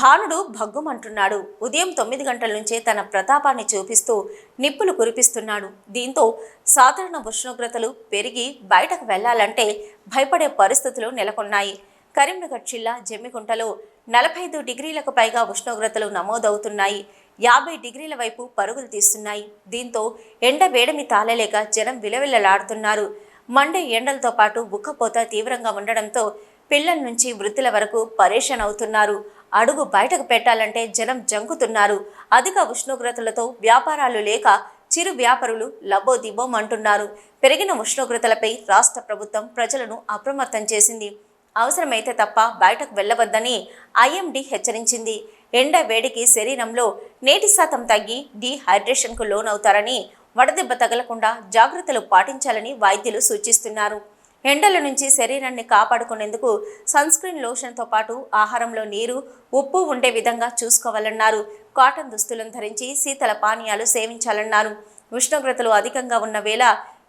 భానుడు భగ్గుమంటున్నాడు. ఉదయం తొమ్మిది గంటల నుంచే తన ప్రతాపాన్ని చూపిస్తూ నిప్పులు కురిపిస్తున్నాడు. దీంతో సాధారణ ఉష్ణోగ్రతలు పెరిగి బయటకు వెళ్ళాలంటే భయపడే పరిస్థితులు నెలకొన్నాయి. కరీంనగర్ జిల్లా జమ్మికుంటలో నలభై ఐదు డిగ్రీలకు పైగా ఉష్ణోగ్రతలు నమోదవుతున్నాయి. యాభై డిగ్రీల వైపు పరుగులు తీస్తున్నాయి. దీంతో ఎండ వేడమి తాళలేక జనం విలవిల్లలాడుతున్నారు. మండే ఎండలతో పాటు ఉక్కపోత తీవ్రంగా ఉండడంతో పిల్లల నుంచి వృద్ధుల వరకు పరేషాన్ అవుతున్నారు. అడుగు బయటకు పెట్టాలంటే జనం జంకుతున్నారు. అధిక ఉష్ణోగ్రతలతో వ్యాపారాలు లేక చిరు వ్యాపారులు లబోదిబోం అంటున్నారు పెరిగిన ఉష్ణోగ్రతలపై రాష్ట్ర ప్రభుత్వం ప్రజలను అప్రమత్తం చేసింది. అవసరమైతే తప్ప బయటకు వెళ్ళవద్దని ఐఎండీ హెచ్చరించింది. ఎండ వేడికి శరీరంలో నీటి శాతం తగ్గి డీహైడ్రేషన్కు లోనవుతారని వడదెబ్బ తగలకుండా జాగ్రత్తలు పాటించాలని వైద్యులు సూచిస్తున్నారు. ఎండల నుంచి శరీరాన్ని కాపాడుకునేందుకు సన్ స్క్రీన్ లోషన్తో పాటు ఆహారంలో నీరు ఉప్పు ఉండే విధంగా చూసుకోవాలన్నారు. కాటన్ దుస్తులను ధరించి శీతల పానీయాలు సేవించాలన్నారు. ఉష్ణోగ్రతలు అధికంగా ఉన్న వేళ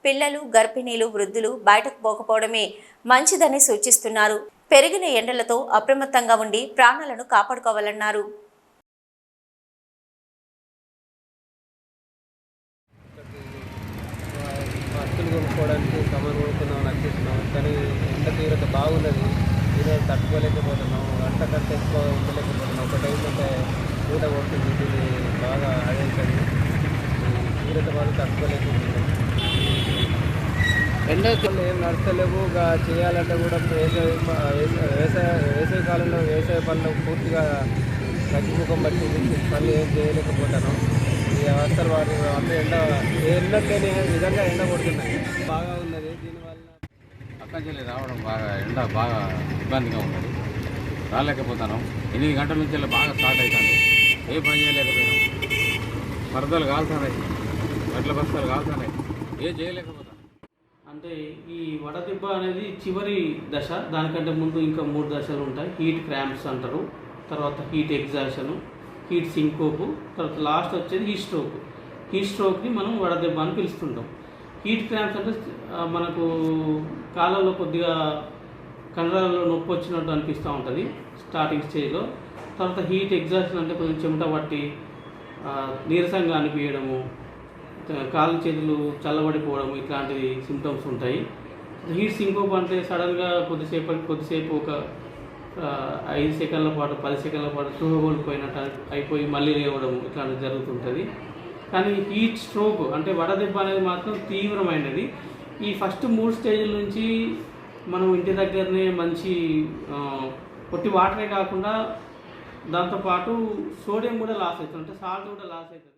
పిల్లలు గర్భిణీలు వృద్ధులు బయటకు పోకపోవడమే మంచిదని సూచిస్తున్నారు. పెరిగిన ఎండలతో అప్రమత్తంగా ఉండి ప్రాణాలను కాపాడుకోవాలన్నారు. కొనుక్కోవడానికి సామాన్ కొనుక్కుందామని వచ్చేస్తున్నాం కానీ ఎండ తీవ్రత బాగున్నది ఈరోజు తట్టుకోలేకపోతున్నాం గంట కంటే ఎక్కువ ఉండలేకపోతున్నాం. ఒక టైం అంటే ఊట కొడుతుంది ఇది బాగా అదేంటది తీవ్రత బాగా తట్టుకోలేకపోతున్నాం. ఎండ ఏం నడచలేవు ఇక చేయాలంటే కూడా వేసవి వేసవి వ్యవసాయ వేసవి కాలంలో వ్యవసాయ పనులు పూర్తిగా తగ్గిముఖం పట్టింది పనులు ఏం చేయలేకపోతాను వాటి అంటే ఎండ ఎండ లేని విధంగా ఎండ కొడుతున్నాయి. బాగా ఉన్నది. దీనివల్ల అక్కడి నుంచి రావడం బాగా ఎండ బాగా ఇబ్బందిగా ఉన్నది. రాలేకపోతున్నాం. ఎనిమిది గంటల నుంచి బాగా స్టార్ట్ అవుతుంది. ఏ పని చేయలేకపోయినాం. వరదలు కాలుతున్నాయి. వడ్ల బస్తాలు కాలుతున్నాయి. ఏ చేయలేకపోతాం అంటే ఈ వడదెబ్బ అనేది చివరి దశ. దానికంటే ముందు ఇంకా మూడు దశలు ఉంటాయి. హీట్ క్రాంప్స్ అంటారు. తర్వాత హీట్ ఎగ్జాషన్ హీట్ సింకోపు తర్వాత లాస్ట్ వచ్చేది హీట్ స్ట్రోక్. హీట్ స్ట్రోక్ని మనం వడదెబ్బ అని పిలుస్తుంటాం. హీట్ క్రాంప్స్ అంటే మనకు కాలంలో కొద్దిగా కండరాలలో నొప్పి వచ్చినట్టు అనిపిస్తూ ఉంటుంది స్టార్టింగ్ స్టేజ్లో. తర్వాత హీట్ ఎగ్జాషన్ అంటే కొంచెం చెమట పట్టి నీరసంగా అనిపించడము కాళ్ళు చేతులు చల్లబడిపోవడం ఇట్లాంటి సిమ్టమ్స్ ఉంటాయి. హీట్ సింకోప్ అంటే సడన్గా కొద్దిసేపు కొద్దిసేపు ఒక ఐదు సెకండ్ల పాటు పది సెకండ్ల పాటు చూహగోల్పోయినట్టు అయిపోయి మళ్ళీ లేవడం ఇట్లాంటివి జరుగుతుంటుంది. కానీ హీట్ స్ట్రోక్ అంటే వడదెబ్బ అనేది మాత్రం తీవ్రమైనది. ఈ ఫస్ట్ మూడు స్టేజ్ల నుంచి మనం ఇంటి దగ్గరనే మంచి పొట్టి వాటరే కాకుండా దాంతోపాటు సోడియం కూడా లాస్ అవుతుంది. అంటే సాల్ట్ కూడా లాస్ అవుతుంది.